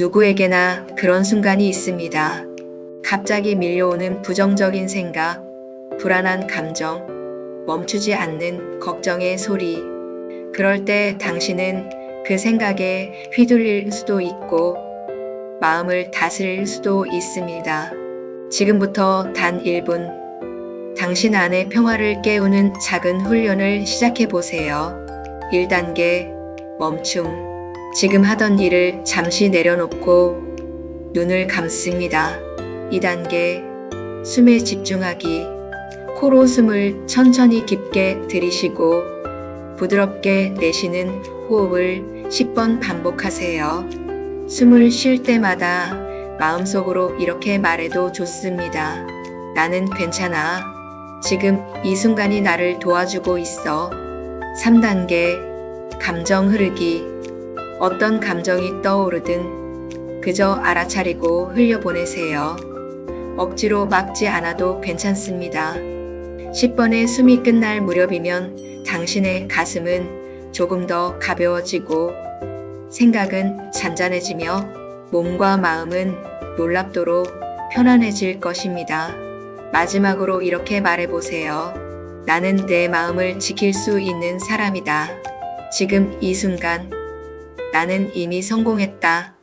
누구에게나 그런 순간이 있습니다. 갑자기 밀려오는 부정적인 생각, 불안한 감정, 멈추지 않는 걱정의 소리. 그럴 때 당신은 그 생각에 휘둘릴 수도 있고 마음을 다스릴 수도 있습니다. 지금부터 단 1분 당신 안의 평화를 깨우는 작은 훈련을 시작해 보세요. 1단계 멈춤. 지금 하던 일을 잠시 내려놓고 눈을 감습니다. 2단계 숨에 집중하기. 코로 숨을 천천히 깊게 들이쉬고 부드럽게 내쉬는 호흡을 10번 반복하세요. 숨을 쉴 때마다 마음속으로 이렇게 말해도 좋습니다. 나는 괜찮아. 지금 이 순간이 나를 도와주고 있어. 3단계 감정 흐르기. 어떤 감정이 떠오르든 그저 알아차리고 흘려보내세요. 억지로 막지 않아도 괜찮습니다. 10번의 숨이 끝날 무렵이면 당신의 가슴은 조금 더 가벼워지고 생각은 잔잔해지며 몸과 마음은 놀랍도록 편안해질 것입니다. 마지막으로 이렇게 말해보세요. 나는 내 마음을 지킬 수 있는 사람이다. 지금 이 순간 나는 이미 성공했다.